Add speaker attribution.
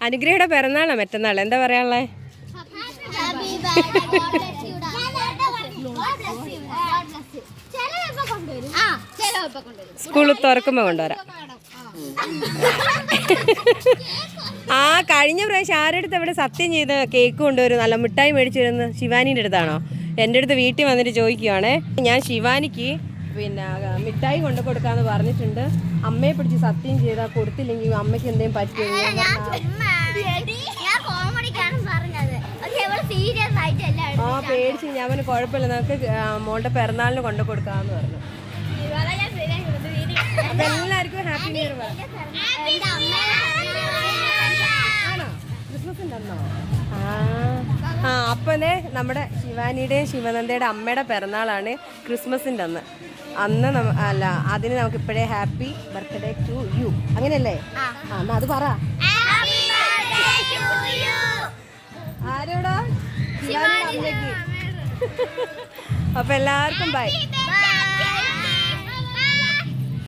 Speaker 1: അനുഗ്രഹയുടെ പിറന്നാളാ മറ്റന്നാൾ എന്താ പറയാനുള്ളേ
Speaker 2: Happy birthday, God bless you God bless you, God bless you. ചിലവപ്പോ കൊണ്ടുവരും. ആ, ചിലവപ്പോ കൊണ്ടുവരും.
Speaker 1: സ്കൂളിൽ തുറക്കുമ്പോൾ കൊണ്ടുവരാം ആ കഴിഞ്ഞ പ്രാവശ്യം ആരുടെ ഇവിടെ സത്യം ചെയ്ത് കേക്ക് കൊണ്ടുവരും നല്ല മിഠായി മേടിച്ചു വരുന്നത് ശിവാനിയുടെ അടുത്താണോ എന്റെ അടുത്ത് വീട്ടിൽ വന്നിട്ട് ചോദിക്കുവാണേ ഞാൻ ശിവാനിക്ക് പിന്നെ മിഠായി കൊണ്ട് കൊടുക്കാന്ന് പറഞ്ഞിട്ടുണ്ട്. അമ്മയെ പിടിച്ച് സത്യം ചെയ്താൽ കൊടുത്തില്ലെങ്കിൽ അമ്മയ്ക്ക് എന്തെങ്കിലും
Speaker 2: പറ്റില്ല
Speaker 1: ആ പേടിച്ച് ഞാൻ പറഞ്ഞു കുഴപ്പമില്ല. നമുക്ക് മോളുടെ പിറന്നാളിന് കൊണ്ടു കൊടുക്കാന്ന് പറഞ്ഞു. അപ്പൊ എല്ലാവർക്കും ഹാപ്പി ന്യൂ ഇയർ അപ്പനെ നമ്മുടെ ശിവാനിയുടെയും ശിവനന്ദയുടെ അമ്മയുടെ പിറന്നാളാണ് ക്രിസ്മസിന്റെ അന്ന്. അന്ന് അല്ല അതിന് നമുക്ക് ഇപ്പോഴേ ഹാപ്പി ബർത്ത്ഡേ ടു യു. അങ്ങനെയല്ലേ? ആ. എന്നാ അത് പറ. ആരോടാ? ശിവാനിയുടെ അമ്മയ്ക്ക്. അപ്പൊ എല്ലാവർക്കും ബൈ